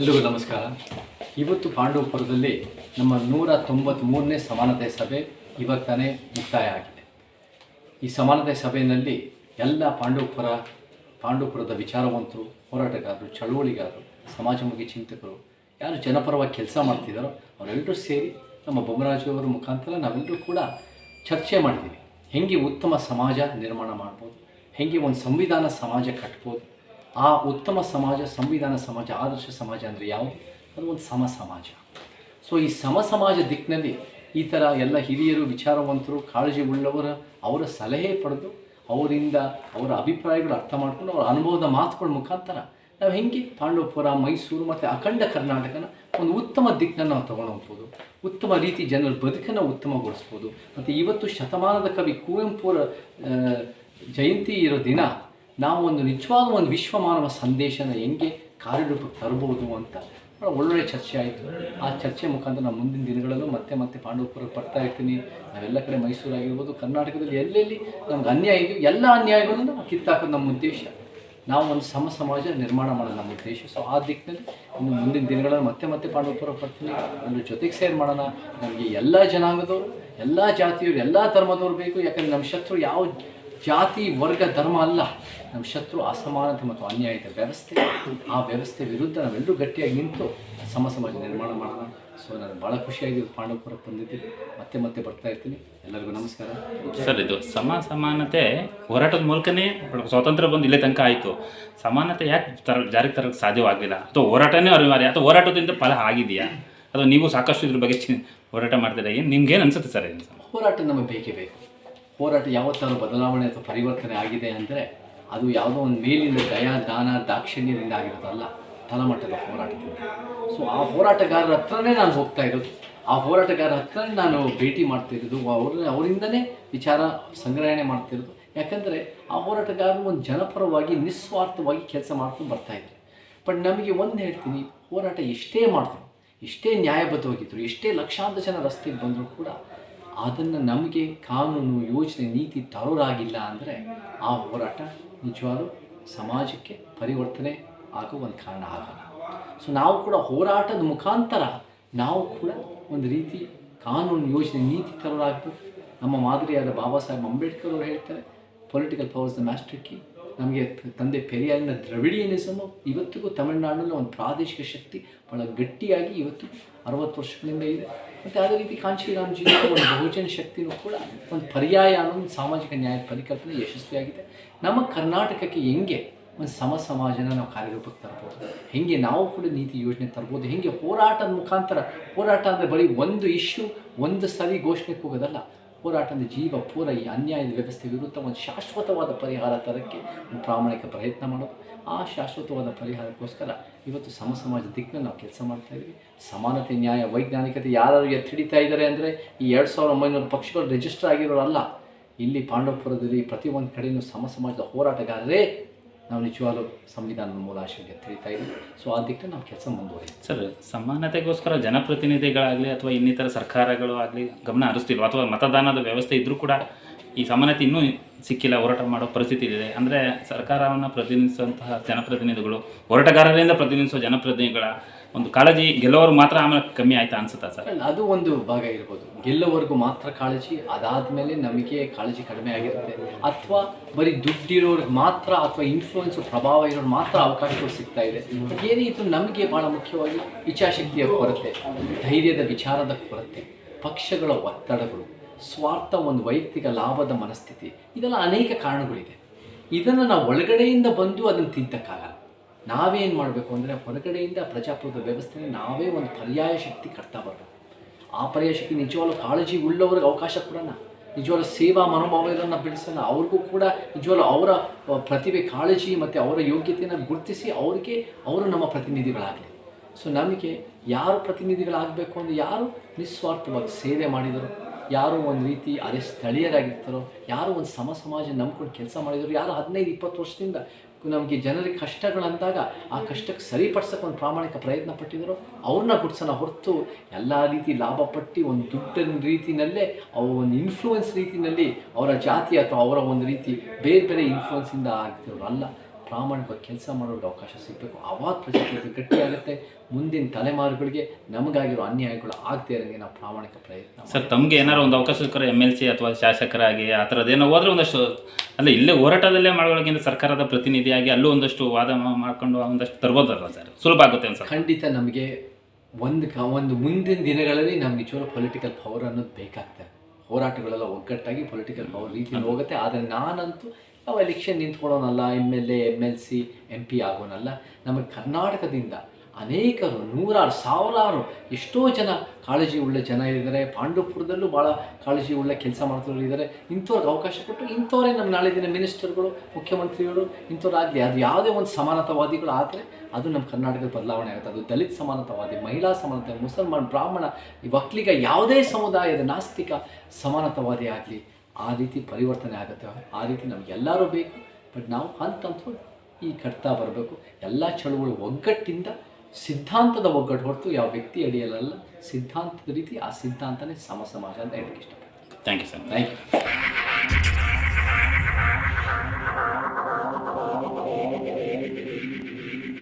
ಎಲ್ರಿಗೂ ನಮಸ್ಕಾರ. ಇವತ್ತು ಪಾಂಡವಪುರದಲ್ಲಿ ನಮ್ಮ ನೂರ ತೊಂಬತ್ತ್ಮೂರನೇ ಸಮಾನತೆ ಸಭೆ ಇವಾಗ ತಾನೇ ಮುಕ್ತಾಯ ಆಗಿದೆ. ಈ ಸಮಾನತೆ ಸಭೆಯಲ್ಲಿ ಎಲ್ಲ ಪಾಂಡವಪುರ ಪಾಂಡವಪುರದ ವಿಚಾರವಂತರು, ಹೋರಾಟಗಾರರು, ಚಳುವಳಿಗಾರರು, ಸಮಾಜಮುಖಿ ಚಿಂತಕರು, ಯಾರು ಜನಪರವಾಗಿ ಕೆಲಸ ಮಾಡ್ತಿದ್ದಾರೋ ಅವರೆಲ್ಲರೂ ಸೇರಿ ನಮ್ಮ ಬೊಮ್ಮರಾಜವರ ಮುಖಾಂತರ ನಾವೆಲ್ಲರೂ ಕೂಡ ಚರ್ಚೆ ಮಾಡಿದ್ದೀವಿ. ಹೆಂಗೆ ಉತ್ತಮ ಸಮಾಜ ನಿರ್ಮಾಣ ಮಾಡ್ಬೋದು, ಹೆಂಗೆ ಒಂದು ಸಂವಿಧಾನ ಸಮಾಜ ಕಟ್ಬೋದು ಆ ಉತ್ತಮ ಸಮಾಜ, ಸಂವಿಧಾನ ಸಮಾಜ, ಆದರ್ಶ ಸಮಾಜ ಅಂದರೆ ಯಾವುದು? ಅದು ಒಂದು ಸಮ ಸಮಾಜ. ಸೊ ಈ ಸಮ ಸಮಾಜ ದಿಕ್ಕಿನಲ್ಲಿ ಈ ಥರ ಎಲ್ಲ ಹಿರಿಯರು, ವಿಚಾರವಂತರು, ಕಾಳಜಿ ಉಳ್ಳವರ ಅವರ ಸಲಹೆ ಪಡೆದು ಅವರಿಂದ ಅವರ ಅಭಿಪ್ರಾಯಗಳು ಅರ್ಥ ಮಾಡ್ಕೊಂಡು ಅವರ ಅನುಭವದ ಮಾತುಗಳ ಮುಖಾಂತರ ನಾವು ಹೆಂಗೆ ಪಾಂಡವಪುರ, ಮೈಸೂರು ಮತ್ತು ಅಖಂಡ ಕರ್ನಾಟಕನ ಒಂದು ಉತ್ತಮ ದಿಕ್ಕನ್ನು ನಾವು ತಗೊಂಡು ಹೋಗ್ಬೋದು ಉತ್ತಮ ರೀತಿ ಜನರ ಬದುಕನ್ನು ಉತ್ತಮಗೊಳಿಸ್ಬೋದು. ಮತ್ತು ಇವತ್ತು ಶತಮಾನದ ಕವಿ ಕುವೆಂಪುರ ಜಯಂತಿ ಇರೋ ದಿನ ನಾವು ಒಂದು ನಿಜವಾದ ಒಂದು ವಿಶ್ವಮಾನವ ಸಂದೇಶನ ಹೆಂಗೆ ಕಾರ್ಯರೂಪಕ್ಕೆ ತರಬಹುದು ಅಂತ ಒಳ್ಳೊಳ್ಳೆ ಚರ್ಚೆ ಆಯಿತು. ಆ ಚರ್ಚೆ ಮುಖಾಂತರ ನಾವು ಮುಂದಿನ ದಿನಗಳಲ್ಲೂ ಮತ್ತೆ ಮತ್ತೆ ಪಾಂಡವಪುರಕ್ಕೆ ಬರ್ತಾ ಇರ್ತೀನಿ. ನಾವೆಲ್ಲ ಕಡೆ ಮೈಸೂರಾಗಿರ್ಬೋದು, ಕರ್ನಾಟಕದಲ್ಲಿ ಎಲ್ಲೆಲ್ಲಿ ನಮ್ಗೆ ಅನ್ಯಾಯ ಇದೆಯೋ ಎಲ್ಲ ಅನ್ಯಾಯಗಳನ್ನು ನಾವು ಕಿತ್ತಾಕೋದು ನಮ್ಮ ಉದ್ದೇಶ. ನಾವು ಒಂದು ಸಮ ಸಮಾಜ ನಿರ್ಮಾಣ ಮಾಡೋದು ನಮ್ಮ ಉದ್ದೇಶ. ಸೊ ಆ ದಿಕ್ಕಿನಲ್ಲಿ ಇನ್ನು ಮುಂದಿನ ದಿನಗಳಲ್ಲಿ ಮತ್ತೆ ಮತ್ತೆ ಪಾಂಡವಪುರ ಬರ್ತೀನಿ. ಅದ್ರ ಜೊತೆಗೆ ಸೇರ್ ಮಾಡೋಣ. ನಮಗೆ ಎಲ್ಲ ಜನಾಂಗದವರು, ಎಲ್ಲ ಜಾತಿಯವರು, ಎಲ್ಲ ಧರ್ಮದವ್ರು ಬೇಕು. ಯಾಕಂದರೆ ನಮ್ಮ ಶತ್ರು ಯಾವ ಜಾತಿ ವರ್ಗ ಧರ್ಮ ಅಲ್ಲ. ನಮ್ಮ ಶತ್ರು ಅಸಮಾನತೆ ಮತ್ತು ಅನ್ಯಾಯದ ವ್ಯವಸ್ಥೆ. ಆ ವ್ಯವಸ್ಥೆ ವಿರುದ್ಧ ನಾವೆಲ್ಲರೂ ಗಟ್ಟಿಯಾಗಿ ನಿಂತು ಸಮ ಸಮಾಜ ನಿರ್ಮಾಣ ಮಾಡೋಣ. ಸೊ ನಾನು ಭಾಳ ಖುಷಿಯಾಗಿ ಪಾಂಡವಪುರ ಬಂದಿದ್ದೀನಿ. ಮತ್ತೆ ಮತ್ತೆ ಬರ್ತಾ ಇರ್ತೀನಿ. ಎಲ್ಲರಿಗೂ ನಮಸ್ಕಾರ. ಸರ್ ಇದು ಸಮ ಸಮಾನತೆ ಹೋರಾಟದ ಮೂಲಕನೇ ಸ್ವಾತಂತ್ರ್ಯ ಬಂದು ಇಲ್ಲೇ ತನಕ ಆಯಿತು. ಸಮಾನತೆ ಯಾಕೆ ತರ ಜಾರಿಗೆ ತರಕ್ಕೆ ಸಾಧ್ಯವಾಗಲಿಲ್ಲ? ಅಥವಾ ಹೋರಾಟನೇ ಅನಿವಾರ್ಯ? ಅಥವಾ ಹೋರಾಟದಿಂದ ಫಲ ಆಗಿದೆಯಾ? ಅಥವಾ ನೀವು ಸಾಕಷ್ಟು ಇದ್ರ ಬಗ್ಗೆ ಹೋರಾಟ ಮಾಡ್ತೀರಾ ಏನು ನಿಮ್ಗೇನು ಅನಿಸುತ್ತೆ ಸರ್ ಹೋರಾಟ ನಮಗೆ ಬೇಕೇ ಬೇಕು. ಹೋರಾಟ ಯಾವತ್ತಾದ್ರು ಬದಲಾವಣೆ ಅಥವಾ ಪರಿವರ್ತನೆ ಆಗಿದೆ ಅಂದರೆ ಅದು ಯಾವುದೋ ಒಂದು ಮೇಲಿಂದ ದಯಾ, ದಾನ, ದಾಕ್ಷಿಣ್ಯದಿಂದ ಆಗಿರೋದಲ್ಲ ತಳಮಟ್ಟದ ಹೋರಾಟದಿಂದ. ಸೊ ಆ ಹೋರಾಟಗಾರರ ಹತ್ರನೇ ನಾನು ಹೋಗ್ತಾ ಇರೋದು. ಆ ಹೋರಾಟಗಾರರ ಹತ್ರನೇ ನಾನು ಭೇಟಿ ಮಾಡ್ತಿರೋದು ಅವ್ರ ಅವರಿಂದನೇ ವಿಚಾರ ಸಂಗ್ರಹಣೆ ಮಾಡ್ತಿರೋದು ಯಾಕಂದರೆ ಆ ಹೋರಾಟಗಾರರು ಒಂದು ಜನಪರವಾಗಿ, ನಿಸ್ವಾರ್ಥವಾಗಿ ಕೆಲಸ ಮಾಡ್ಕೊಂಡು ಬರ್ತಾ ಇದ್ದಾರೆ ಬಟ್ ನಮಗೆ ಒಂದು ಹೇಳ್ತೀನಿ, ಹೋರಾಟ ಎಷ್ಟೇ ಮಾಡಿದ್ರು, ಎಷ್ಟೇ ನ್ಯಾಯಬದ್ಧವಾಗಿದ್ದರು ಎಷ್ಟೇ ಲಕ್ಷಾಂತರ ಜನ ರಸ್ತೆಗೆ ಬಂದರೂ ಕೂಡ ಅದನ್ನು ನಮಗೆ ಕಾನೂನು, ಯೋಜನೆ, ನೀತಿ ತರೋರಾಗಿಲ್ಲ ಅಂದರೆ ಆ ಹೋರಾಟ ನಿಜವಾಗ್ಲೂ ಸಮಾಜಕ್ಕೆ ಪರಿವರ್ತನೆ ಆಗೋ ಒಂದು ಕಾರಣ ಆಗಲ್ಲ. ಸೊ ನಾವು ಕೂಡ ಹೋರಾಟದ ಮುಖಾಂತರ ನಾವು ಕೂಡ ಒಂದು ರೀತಿ ಕಾನೂನು, ಯೋಜನೆ, ನೀತಿ ತರೋರಾಗಬೇಕು. ನಮ್ಮ ಮಾದರಿಯಾದ ಬಾಬಾ ಸಾಹೇಬ್ ಅಂಬೇಡ್ಕರ್ ಅವರು ಹೇಳ್ತಾರೆ political powers the master key ನಮಗೆ ತಂದೆ ಪೆರಿಯಾರಿನ ದ್ರವಿಡಿಯನಿಸಮು ಇವತ್ತಿಗೂ ತಮಿಳುನಾಡಿನಲ್ಲಿ ಒಂದು ಪ್ರಾದೇಶಿಕ ಶಕ್ತಿ ಭಾಳ ಗಟ್ಟಿಯಾಗಿ ಇವತ್ತು ಅರವತ್ತು ವರ್ಷಗಳಿಂದ ಇದೆ. ಮತ್ತು ಅದೇ ರೀತಿ ಕಾಂಚೀರಾಮ್ಜಿ ಒಂದು ಬಹುಜನ ಶಕ್ತಿನೂ ಕೂಡ ಒಂದು ಪರ್ಯಾಯ ಅನ್ನೋ ಒಂದು ಸಾಮಾಜಿಕ ನ್ಯಾಯದ ಪರಿಕಲ್ಪನೆ ಯಶಸ್ವಿಯಾಗಿದೆ. ನಮ್ಮ ಕರ್ನಾಟಕಕ್ಕೆ ಹೆಂಗೆ ಒಂದು ಸಮ ಸಮಾಜನ ನಾವು ಕಾರ್ಯರೂಪಕ್ಕೆ ತರ್ಬೋದು? ಹೆಂಗೆ ನಾವು ಕೂಡ ನೀತಿ ಯೋಜನೆ ತರ್ಬೋದು? ಹೆಂಗೆ ಹೋರಾಟದ ಮುಖಾಂತರ, ಹೋರಾಟ ಅಂದರೆ ಬರೀ ಒಂದು ಇಶ್ಯೂ ಒಂದು ಸರಿ ಘೋಷಣೆಗೆ ಹೋಗೋದಲ್ಲ ಹೋರಾಟ ಅಂದರೆ ಜೀವ ಪೂರ ಈ ಅನ್ಯಾಯದ ವ್ಯವಸ್ಥೆ ವಿರುದ್ಧ ಒಂದು ಶಾಶ್ವತವಾದ ಪರಿಹಾರ ತರಕ್ಕೆ ಪ್ರಾಮಾಣಿಕ ಪ್ರಯತ್ನ ಮಾಡೋದು. ಆ ಶಾಶ್ವತವಾದ ಪರಿಹಾರಕ್ಕೋಸ್ಕರ ಇವತ್ತು ಸಮ ಸಮಾಜ ದಿಕ್ಕಿನಲ್ಲಿ ನಾವು ಕೆಲಸ ಮಾಡ್ತಾ ಸಮಾನತೆ, ನ್ಯಾಯ, ವೈಜ್ಞಾನಿಕತೆ ಯಾರು ಎತ್ತಿ ಹಿಡಿತಾ ಇದ್ದಾರೆ ಅಂದರೆ ಈ ಎರಡು ಸಾವಿರದ ಒಂಬೈನೂರು ಪಕ್ಷಗಳು ರಿಜಿಸ್ಟರ್ ಆಗಿರೋರಲ್ಲ. ಇಲ್ಲಿ ಪಾಂಡವಪುರದಲ್ಲಿ ಪ್ರತಿಯೊಂದು ಕಡೆಯೂ ಸಮ ಸಮಾಜದ ಹೋರಾಟಗಾರರೇ ನಾವು ನಿಜವಾಗ್ಲೂ ಸಂವಿಧಾನದ ಮೂಲಾಶಯಕ್ಕೆ ತಿಳಿತಾ ಇದ್ದೀವಿ ಸೊ ಆ ದಿಕ್ಕಲ್ಲಿ ನಾವು ಕೆಲಸ ಮುಂದುವರಿ ಸರ್, ಸಮಾನತೆಗೋಸ್ಕರ ಜನಪ್ರತಿನಿಧಿಗಳಾಗಲಿ ಅಥವಾ ಇನ್ನಿತರ ಸರ್ಕಾರಗಳು ಆಗಲಿ ಗಮನ ಹರಿಸ್ತಿಲ್ವ? ಅಥವಾ ಮತದಾನದ ವ್ಯವಸ್ಥೆ ಇದ್ದರೂ ಕೂಡ ಈ ಸಮಾನತೆ ಇನ್ನೂ ಸಿಕ್ಕಿಲ್ಲ, ಹೋರಾಟ ಮಾಡೋ ಪರಿಸ್ಥಿತಿ ಇದೆ. ಅಂದರೆ ಸರ್ಕಾರವನ್ನು ಪ್ರತಿನಿಧಿಸುವಂತಹ ಜನಪ್ರತಿನಿಧಿಗಳು, ಹೋರಾಟಗಾರರಿಂದ ಪ್ರತಿನಿಧಿಸುವ ಜನಪ್ರತಿನಿಧಿಗಳ ಒಂದು ಕಾಳಜಿ ಗೆಲ್ಲೋರು ಮಾತ್ರ ಆಮೇಲೆ ಕಮ್ಮಿ ಆಯ್ತಾ ಅನ್ಸುತ್ತಾ ಸರ್? ಅದು ಒಂದು ಭಾಗ ಇರ್ಬೋದು. ಗೆಲ್ಲೋವರೆಗೂ ಮಾತ್ರ ಕಾಳಜಿ, ಅದಾದಮೇಲೆ ನಮಗೆ ಕಾಳಜಿ ಕಡಿಮೆ ಆಗಿರುತ್ತೆ. ಅಥವಾ ಬರೀ ದುಡ್ಡಿರೋರಿಗೆ ಮಾತ್ರ ಅಥವಾ ಇನ್ಫ್ಲೂಯೆನ್ಸ್ ಪ್ರಭಾವ ಇರೋರು ಮಾತ್ರ ಅವಕಾಶಗಳು ಸಿಗ್ತಾ ಇದೆ. ಏನೇ ಇತ್ತು ನಮಗೆ ಭಾಳ ಮುಖ್ಯವಾಗಿ ಇಚ್ಛಾಶಕ್ತಿಯ ಕೊರತೆ, ಧೈರ್ಯದ ವಿಚಾರದ ಕೊರತೆ, ಪಕ್ಷಗಳ ಒತ್ತಡಗಳು, ಸ್ವಾರ್ಥ ಒಂದು ವೈಯಕ್ತಿಕ ಲಾಭದ ಮನಸ್ಥಿತಿ, ಇದೆಲ್ಲ ಅನೇಕ ಕಾರಣಗಳಿದೆ. ಇದನ್ನು ನಾವು ಒಳಗಡೆಯಿಂದ ಬಂದು ಅದನ್ನು ತಿದ್ದಕ್ಕಾಗಲ್ಲ ನಾವೇನು ಮಾಡಬೇಕು ಅಂದರೆ ಹೊರಗಡೆಯಿಂದ ಪ್ರಜಾಪ್ರಭುತ್ವ ವ್ಯವಸ್ಥೆನ ನಾವೇ ಒಂದು ಪರ್ಯಾಯ ಶಕ್ತಿ ಕಟ್ತಾ ಬರಬೇಕು. ಆ ಪರ್ಯಾಯ ಶಕ್ತಿ ನಿಜವಾಗ್ಲೂ ಕಾಳಜಿ ಉಳ್ಳವ್ರಿಗೆ ಅವಕಾಶ ಕೊಡೋಣ. ನಿಜವಾಗ್ಲೂ ಸೇವಾ ಮನೋಭಾವಗಳನ್ನು ಬೆಳೆಸೋಣ. ಅವ್ರಿಗೂ ಕೂಡ ನಿಜವಾಗ್ಲೂ ಅವರ ಪ್ರತಿಭೆ, ಕಾಳಜಿ ಮತ್ತು ಅವರ ಯೋಗ್ಯತೆಯನ್ನು ಗುರುತಿಸಿ ಅವರಿಗೆ ಅವರು ನಮ್ಮ ಪ್ರತಿನಿಧಿಗಳಾಗಲಿ. ಸೊ ನಮಗೆ ಯಾರು ಪ್ರತಿನಿಧಿಗಳಾಗಬೇಕು ಅಂದರೆ ಯಾರು ನಿಸ್ವಾರ್ಥವಾಗಿ ಸೇವೆ ಮಾಡಿದರು? ಯಾರು ಒಂದು ರೀತಿ ಅದೇ ಸ್ಥಳೀಯರಾಗಿರ್ತಾರೋ, ಯಾರು ಒಂದು ಸಮ ಸಮಾಜ ನಂಬ್ಕೊಂಡು ಕೆಲಸ ಮಾಡಿದ್ರು, ಯಾರು ಹದಿನೈದು, ಇಪ್ಪತ್ತು ವರ್ಷದಿಂದ ನಮಗೆ ಜನರಿಗೆ ಕಷ್ಟಗಳಂದಾಗ ಆ ಕಷ್ಟಕ್ಕೆ ಸರಿಪಡಿಸೋಕೆ ಒಂದು ಪ್ರಾಮಾಣಿಕ ಪ್ರಯತ್ನ ಪಟ್ಟಿದ್ರು. ಅವ್ರನ್ನ ಗುಡ್ಸೋಣ ಹೊರತು ಎಲ್ಲ ರೀತಿ ಲಾಭ ಪಟ್ಟು ಒಂದು ದುಡ್ಡಿನ ರೀತಿಯಲ್ಲೇ ಅವ್ರ ಒಂದು ಇನ್ಫ್ಲೂಯೆನ್ಸ್ ರೀತಿಯಲ್ಲಿ ಅವರ ಜಾತಿ ಅಥವಾ ಅವರ ಒಂದು ರೀತಿ ಬೇರೆ ಬೇರೆ ಇನ್ಫ್ಲೂಯೆನ್ಸಿಂದ ಆಗ್ತಿರೋರು ಅಲ್ಲ. ಪ್ರಾಮಾಣಿಕವಾಗಿ ಕೆಲಸ ಮಾಡೋರಿಗೆ ಅವಕಾಶ ಸಿಗಬೇಕು. ಆವಾಗ ಪ್ರಜಾಪ್ರಭುತ್ವ ಗಟ್ಟಿಯಾಗುತ್ತೆ. ಮುಂದಿನ ತಲೆಮಾರುಗಳಿಗೆ ನಮಗಾಗಿರೋ ಅನ್ಯಾಯಗಳು ಆಗದೇ ಇರೋಂಗೆ ನಾವು ಪ್ರಾಮಾಣಿಕ ಪ್ರಯತ್ನ ಸರ್ ತಮಗೆ ಏನಾರು ಒಂದು ಅವಕಾಶ ಸಿಕ್ಕರೆ ಎಂ ಎಲ್ ಸಿ ಅಥವಾ ಶಾಸಕರಾಗಿ ಆ ಥರದ್ದೇನೋ ಹೋದ್ರೆ ಒಂದಷ್ಟು ಅಲ್ಲ ಇಲ್ಲೇ ಹೋರಾಟದಲ್ಲೇ ಮಾಡೋಳಗಿಂತ ಸರ್ಕಾರದ ಪ್ರತಿನಿಧಿಯಾಗಿ ಅಲ್ಲೂ ಒಂದಷ್ಟು ವಾದ ಮಾಡ್ಕೊಂಡು ಒಂದಷ್ಟು ತರ್ಬೋದಲ್ಲ ಸರ್? ಸುಲಭ ಆಗುತ್ತೆ ಸರ್ ಖಂಡಿತ ನಮಗೆ ಒಂದು ಕ ಒಂದು ಮುಂದಿನ ದಿನಗಳಲ್ಲಿ ನಮ್ಗೆ ಚೂರು ಪೊಲಿಟಿಕಲ್ ಪವರ್ ಅನ್ನೋದು ಬೇಕಾಗ್ತದೆ. ಹೋರಾಟಗಳೆಲ್ಲ ಒಗ್ಗಟ್ಟಾಗಿ ಪೊಲಿಟಿಕಲ್ ಪವರ್ ರೀತಿಯಲ್ಲಿ ಹೋಗುತ್ತೆ. ಆದರೆ ನಾನಂತೂ ಯಾವ election ನಿಂತ್ಕೊಳ್ಳೋನಲ್ಲ M L A M L C M P ಆಗೋನಲ್ಲ. ನಮಗೆ ಕರ್ನಾಟಕದಿಂದ ಅನೇಕರು, ನೂರಾರು, ಸಾವಿರಾರು ಎಷ್ಟೋ ಜನ ಕಾಳಜಿ ಉಳ್ಳ ಜನ ಇದ್ದಾರೆ. ಪಾಂಡವಪುರದಲ್ಲೂ ಭಾಳ ಕಾಳಜಿ ಉಳ್ಳ ಕೆಲಸ ಮಾಡ್ತಿರೋರು ಇದ್ದಾರೆ. ಇಂಥವ್ರಿಗೆ ಅವಕಾಶ ಕೊಟ್ಟು ಇಂಥವರೇ ನಮ್ಮ ನಾಳೆ ದಿನ ಮಿನಿಸ್ಟರ್ಗಳು ಮುಖ್ಯಮಂತ್ರಿಗಳು ಇಂಥವ್ರಾಗಲಿ ಅದು ಯಾವುದೇ ಒಂದು ಸಮಾನತಾವಾದಿಗಳು ಆದರೆ ಅದು ನಮ್ಮ ಕರ್ನಾಟಕದ ಬದಲಾವಣೆ ಆಗುತ್ತೆ. ಅದು ದಲಿತ ಸಮಾನತಾವಾದಿ, ಮಹಿಳಾ ಸಮಾನತೆ, ಮುಸಲ್ಮಾನ್, ಬ್ರಾಹ್ಮಣ, ಈ ಒಕ್ಕಲಿಗ ಯಾವುದೇ ಸಮುದಾಯದ ನಾಸ್ತಿಕ ಸಮಾನತಾವಾದಿ ಆಗಲಿ ಆ ರೀತಿ ಪರಿವರ್ತನೆ ಆಗುತ್ತೆ. ಆ ರೀತಿ ನಮಗೆಲ್ಲರೂ ಬೇಕು. ಬಟ್ ನಾವು ಹಂತ ಈ ಕಟ್ತಾ ಬರಬೇಕು. ಎಲ್ಲ ಚಳುವಳಿ ಒಗ್ಗಟ್ಟಿಂದ ಸಿದ್ಧಾಂತದ ಒಗ್ಗಟ್ಟು ಹೊರತು ಯಾವ ವ್ಯಕ್ತಿ ಅಡಿಯಲ್ಲ ಸಿದ್ಧಾಂತದ ರೀತಿ ಆ ಸಿದ್ಧಾಂತನೇ ಸಮ ಸಮಾಜ ಅಂತ ಹೇಳಕ್ಕೆ ಇಷ್ಟಪಡ್ತೀನಿ. Thank you sir thank you